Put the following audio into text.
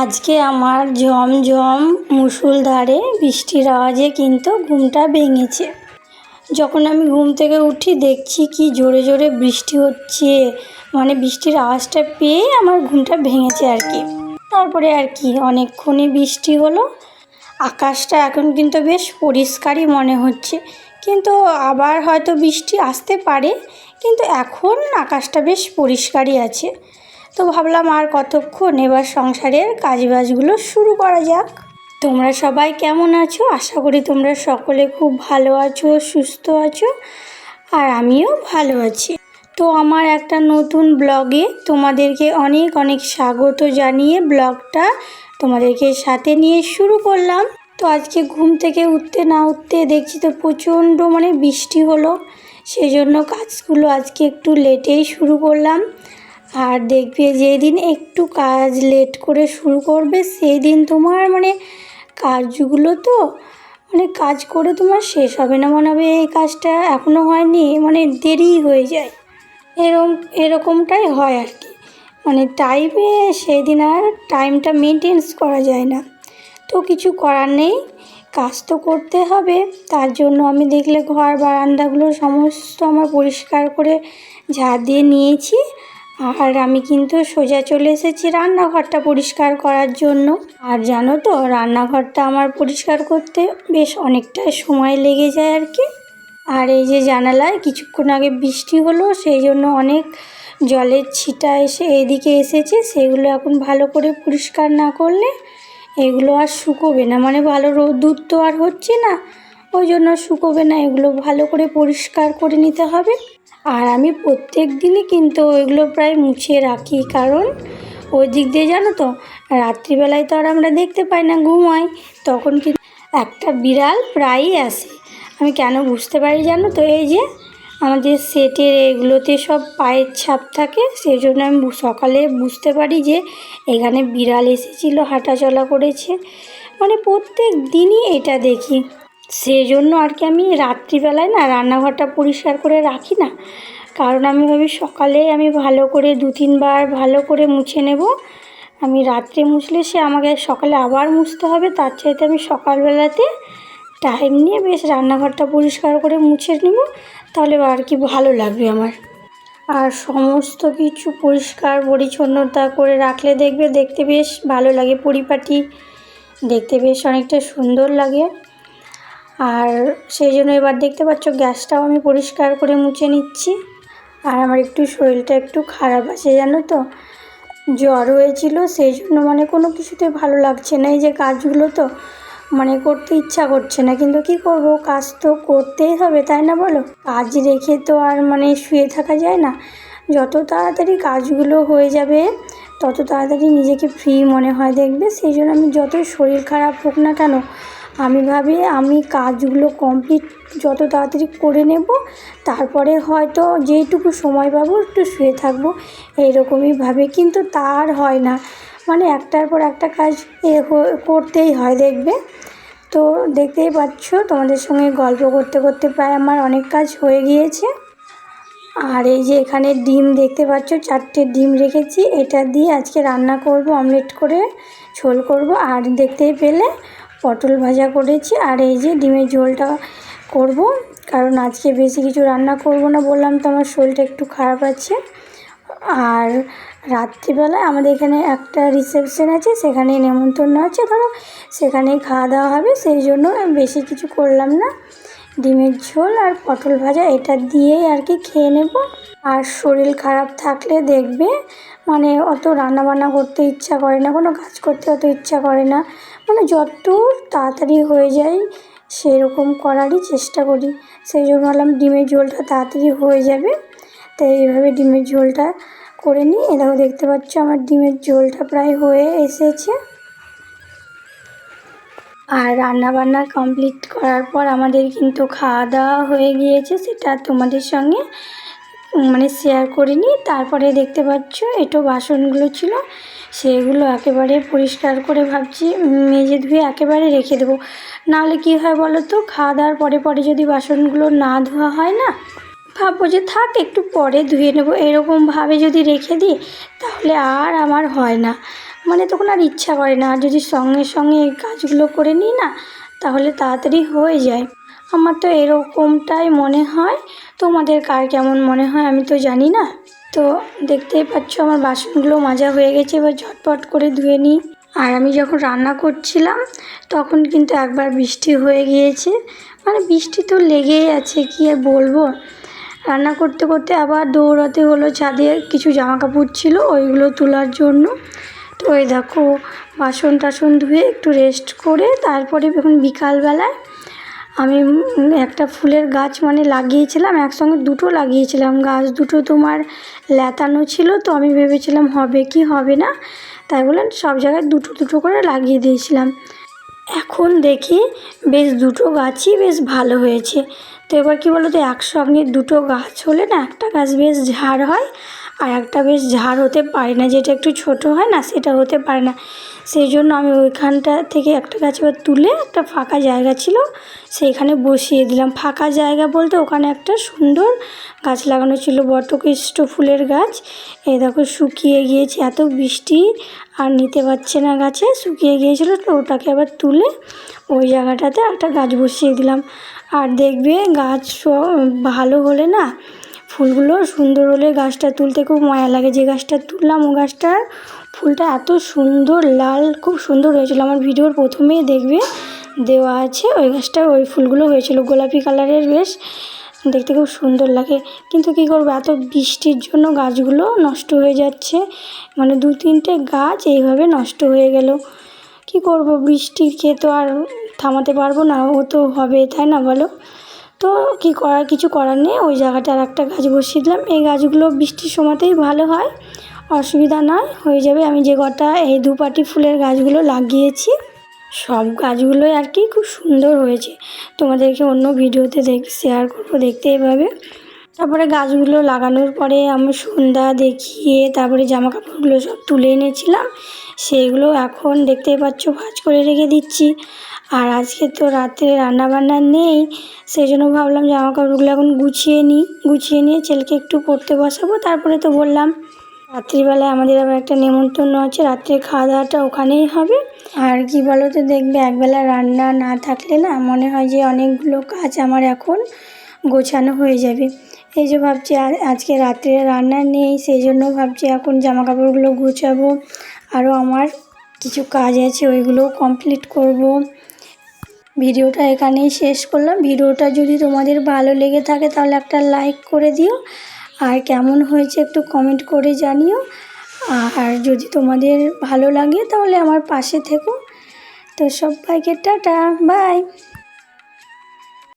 আজকে আমার ঝমঝম মুষলধারে বৃষ্টির আওয়াজে কিন্তু ঘুমটা ভেঙেছে। যখন আমি ঘুম থেকে উঠি, দেখছি কি জোরে জোরে বৃষ্টি হচ্ছে। মানে বৃষ্টির আওয়াজটা পেয়ে আমার ঘুমটা ভেঙেছে আর কি। তারপরে আর কি, অনেকক্ষণই বৃষ্টি হলো। আকাশটা এখন কিন্তু বেশ পরিষ্কারই মনে হচ্ছে। কিন্তু আবার হয়তো বৃষ্টি আসতে পারে, কিন্তু এখন আকাশটা বেশ পরিষ্কারই আছে। তো ভাবলাম আর কতক্ষণ এবার সংসারের কাজবাজগুলো শুরু করা যাক। তোমরা সবাই কেমন আছো? আশা করি তোমরা সকলে খুব ভালো আছো, সুস্থ আছো, আর আমিও ভালো আছি। তো আমার একটা নতুন ব্লগে তোমাদেরকে অনেক অনেক স্বাগত জানিয়ে ব্লগটা তোমাদেরকে সাথে নিয়ে শুরু করলাম। তো আজকে ঘুম থেকে উঠতে না উঠতে দেখছি তো প্রচণ্ড মানে বৃষ্টি হলো সেই জন্য কাজগুলো আজকে একটু লেটেই শুরু করলাম। আর দেখবে যেদিন একটু কাজ লেট করে শুরু করবে সেই দিন তোমার মানে কাজগুলো তো মানে কাজ করে তোমার শেষ হবে না মনে হবে। এই কাজটা এখনও হয়নি মানে দেরি হয়ে যায়। এরকম এরকমটাই হয় আর কি। মানে টাইমে সেদিন আর টাইমটা মেনটেন্স করা যায় না। তো কিছু করার নেই, কাজ তো করতে হবে। তার জন্য আমি দেখলে ঘর, বারান্দাগুলো সমস্ত আমার পরিষ্কার করে ঝাড় দিয়ে নিয়েছি। আর আমি কিন্তু সোজা চলে এসেছি রান্নাঘরটা পরিষ্কার করার জন্য। আর জানো তো, রান্নাঘরটা আমার পরিষ্কার করতে বেশ অনেকটা সময় লেগে যায় আর কি। আর এই যে জানালায় কিছুক্ষণ আগে বৃষ্টি হলো, সেই জন্য অনেক জলের ছিটা এসে এদিকে এসেছে। সেগুলো এখন ভালো করে পরিষ্কার না করলে এগুলো আর শুকোবে না। মানে ভালো রোদ্দুর তো আর হচ্ছে না, ওই জন্য শুকোবে না। এগুলো ভালো করে পরিষ্কার করে নিতে হবে। আর আমি প্রত্যেক দিনই কিন্তু ওইগুলো প্রায় মুছিয়ে রাখি, কারণ ওই দিক দিয়ে জানো তো, রাত্রিবেলায় তো আর আমরা দেখতে পাই না ঘুমাই, তখন কিন্তু একটা বিড়াল প্রায়ই আসে। আমি কেন বুঝতে পারি জানো তো, এই যে আমাদের সেটের এগুলোতে সব পায়ের ছাপ থাকে, সেই জন্য আমি সকালে বুঝতে পারি যে এখানে বিড়াল এসেছিল, হাঁটাচলা করেছে। মানে প্রত্যেক দিনই এটা দেখি। সেই জন্য আর কি আমি রাত্রিবেলায় না রান্নাঘরটা পরিষ্কার করে রাখি না। কারণ আমি ভাবি সকালে আমি ভালো করে দু তিনবার ভালো করে মুছে নেব। আমি রাত্রে মুছলে সে আমাকে সকালে আবার মুছতে হবে, তার চাইতে আমি সকালবেলাতে টাইম নিয়ে বেশ রান্নাঘরটা পরিষ্কার করে মুছে নেব, তাহলে আর কি ভালো লাগবে আমার। আর সমস্ত কিছু পরিষ্কার পরিচ্ছন্নতা করে রাখলে দেখবে, দেখতে বেশ ভালো লাগে পরিপাটি, দেখতে বেশ অনেকটা সুন্দর লাগে। আর সেই জন্য এবার দেখতে পাচ্ছ গ্যাসটাও আমি পরিষ্কার করে মুছে নিচ্ছি। আর আমার একটু শরীরটা একটু খারাপ আছে, জানো তো? জ্বর হয়েছিল, সেই জন্য মানে কোনো কিছুতে ভালো লাগছে না। এই যে কাজগুলো তো মানে করতে ইচ্ছা করছে না, কিন্তু কি করব? কাজ তো করতেই হবে, তাই না বলো? কাজ রেখে তো আর মানে শুয়ে থাকা যায় না। যত তাড়াতাড়ি কাজগুলো হয়ে যাবে, তত তাড়াতাড়ি নিজেকে ফ্রি মনে হয় দেখবে। সেই জন্য আমি যতই শরীর খারাপ হোক না কেন আমি ভাবি আমি কাজগুলো কমপ্লিট যত তাড়াতাড়ি করে নেব, তারপরে হয়তো যেইটুকু সময় পাবো একটু শুয়ে থাকব, এইরকমই ভাবে। কিন্তু তার হয় না। মানে একটার পর একটা কাজ এ করতেই হয় দেখবে। তো দেখতেই পাচ্ছ, তোমাদের সঙ্গে গল্প করতে করতে প্রায় আমার অনেক কাজ হয়ে গিয়েছে। আর এই যে এখানে ডিম দেখতে পাচ্ছ, চারটে ডিম রেখেছি। এটা দিয়ে আজকে রান্না করব, অমলেট করে ঝোল করব। আর দেখতেই পেলে পটল ভাজা করেছি আর এই যে ডিমের ঝোলটা করব। কারণ আজকে বেশি কিছু রান্না করব না বললাম তো আমার শরীরটা একটু খারাপ আছে। আর রাত্রিবেলায় আমাদের এখানে একটা রিসেপশন আছে সেখানে নেমন্তন্ন আছে। ধরো সেখানেই খাওয়া দাওয়া হবে, সেই জন্য বেশি কিছু করলাম না। ডিমের ঝোল আর পটল ভাজা, এটা দিয়েই আর কি খেয়ে নেব। আর শরীর খারাপ থাকলে দেখবে মানে অত রান্না বান্না করতে ইচ্ছা করে না, কোনো কাজ করতে অত ইচ্ছা করে না। মানে যত তাড়াতাড়ি হয়ে যায়, সেরকম করারই চেষ্টা করি। সেই জন্য বললাম ডিমের ঝোলটা তাড়াতাড়ি হয়ে যাবে। তাই এইভাবে ডিমের ঝোলটা করে নিই। এটাও দেখতে পাচ্ছ আমার ডিমের ঝোলটা প্রায় হয়ে এসেছে। আর রান্না বান্না কমপ্লিট করার পর আমাদের কিন্তু খাওয়া দাওয়া হয়ে গিয়েছে, সেটা তোমাদের সঙ্গে মানে শেয়ার করিনি তারপরে দেখতে পাচ্ছ, এটো বাসনগুলো ছিল, সেগুলো একেবারে পরিষ্কার করে ভাবছি, মেজে ধুয়ে একেবারে রেখে দেবো। নাহলে কী হয় বলো তো খাওয়া দাওয়ার পরে পরে যদি বাসনগুলো না ধোয়া হয় না, ভাববো যে থাক, একটু পরে ধুয়ে নেব। এরকমভাবে যদি রেখে দিই, তাহলে আর আমার হয় না। মানে তখন আর ইচ্ছা করে না। আর যদি সঙ্গে সঙ্গে এই কাজগুলো করে নিই না, তাহলে তাড়াতাড়ি হয়ে যায়। আমার তো এরকমটাই মনে হয়। তোমাদের কার কেমন মনে হয় আমি তো জানি না। তো দেখতেই পাচ্ছ আমার বাসনগুলো মাজা হয়ে গেছে, এবার ঝটপট করে ধুয়ে নিই। আর আমি যখন রান্না করছিলাম, তখন কিন্তু একবার বৃষ্টি হয়ে গিয়েছে। মানে বৃষ্টি তো লেগেই আছে, কি আর বলব? রান্না করতে করতে আবার দৌড়াতে হলো, ছাদে কিছু জামা কাপড় ছিল, ওইগুলো তোলার জন্য। তো ওই দেখো, বাসন টাসন ধুয়ে একটু রেস্ট করে তারপরে এখন বিকালবেলায় আমি একটা ফুলের গাছ মানে লাগিয়েছিলাম, একসঙ্গে দুটো লাগিয়েছিলাম। গাছ দুটো তোমার ল্যাতানো ছিল তো আমি ভেবেছিলাম হবে কি হবে না, তাই বলে সব জায়গায় দুটো দুটো করে লাগিয়ে দিয়েছিলাম। এখন দেখি বেশ দুটো গাছই বেশ ভালো হয়েছে। তো এবার কী বলো তো একসঙ্গে দুটো গাছ হলে না একটা গাছ বেশ ঝাড় হয় আর একটা বেশ ঝাড় হতে পারে না, যেটা একটু ছোট হয় না, সেটা হতে পারে না। সেই জন্য আমি ওইখানটা থেকে একটা গাছ এবার তুলে একটা ফাঁকা জায়গা ছিল, সেইখানে বসিয়ে দিলাম। ফাঁকা জায়গা বলতে ওখানে একটা সুন্দর গাছ লাগানো ছিল, বটকৃষ্ট ফুলের গাছ। এই দেখো, শুকিয়ে গিয়েছে, এত বৃষ্টি আর নিতে পারছে না গাছে, শুকিয়ে গিয়েছিল তো ওটাকে আবার তুলে ওই জায়গাটাতে একটা গাছ বসিয়ে দিলাম। আর দেখবে গাছ ভালো হলে না ফুলগুলো সুন্দর হলে গাছটা তুলতে খুব মায়া লাগে। যে গাছটা তুললাম, ও গাছটার ফুলটা এত সুন্দর, লাল, খুব সুন্দর হয়েছিল। আমার ভিডিওর প্রথমেই দেখবে, দেওয়া আছে ওই গাছটার ওই ফুলগুলো হয়েছিল। গোলাপি কালারের বেশ, দেখতে খুব সুন্দর লাগে। কিন্তু কী করব, এত বৃষ্টির জন্য গাছগুলো নষ্ট হয়ে যাচ্ছে। মানে দু তিনটে গাছ এইভাবে নষ্ট হয়ে গেল। কী করব বৃষ্টিকে তো আর থামাতে পারব না, ও তো হবে, তাই না বলো? তো কি করার, কিছু করার নেই। ওই জায়গাটা আর একটা গাছ বসিয়ে দিলাম। এই গাছগুলো বৃষ্টির সময়তেই ভালো হয়, অসুবিধা নয়, হয়ে যাবে। আমি যে কটা এই দুপাটি ফুলের গাছগুলো লাগিয়েছি, সব গাছগুলোই আর কি খুব সুন্দর হয়েছে। তোমাদেরকে অন্য ভিডিওতে দেখ শেয়ার করব দেখতে পাবে তারপরে গাছগুলো লাগানোর পরে আমি সন্ধ্যা দেখিয়ে তারপরে জামা কাপড়গুলো সব তুলে এনেছিলাম। সেইগুলো এখন দেখতেই পাচ্ছ ভাজ করে রেখে দিচ্ছি। আর আজকে তো রাত্রে রান্নাবান্না নেই সেই জন্য ভাবলাম জামা কাপড়গুলো এখন গুছিয়ে নিই গুছিয়ে নিয়ে ছেলেকে একটু পড়তে বসাবো। তারপরে তো বললাম, রাত্রিবেলায় আমাদের আবার একটা নেমন্তন্ন আছে, রাত্রে খাওয়া দাওয়াটা ওখানেই হবে। আর কি বলো তো দেখবে একবেলা রান্না না থাকলে না মনে হয় যে অনেকগুলো কাজ আমার এখন গোছানো হয়ে যাবে। এই যে ভাবছি আজকে রাত্রে রান্না নেই, সেই জন্য ভাবছি এখন জামা কাপড়গুলো গুছাবো। আরও আমার কিছু কাজ আছে, ওইগুলোও কমপ্লিট করব। ভিডিওটা এখানেই শেষ করলাম। ভিডিওটা যদি তোমাদের ভালো লেগে থাকে তাহলে একটা লাইক করে দিও। আর কেমন হয়েছে একটু কমেন্ট করে জানিও। আর যদি তোমাদের ভালো লাগে তাহলে আমার পাশে থেকো। তো সবাইকে টাটা বাই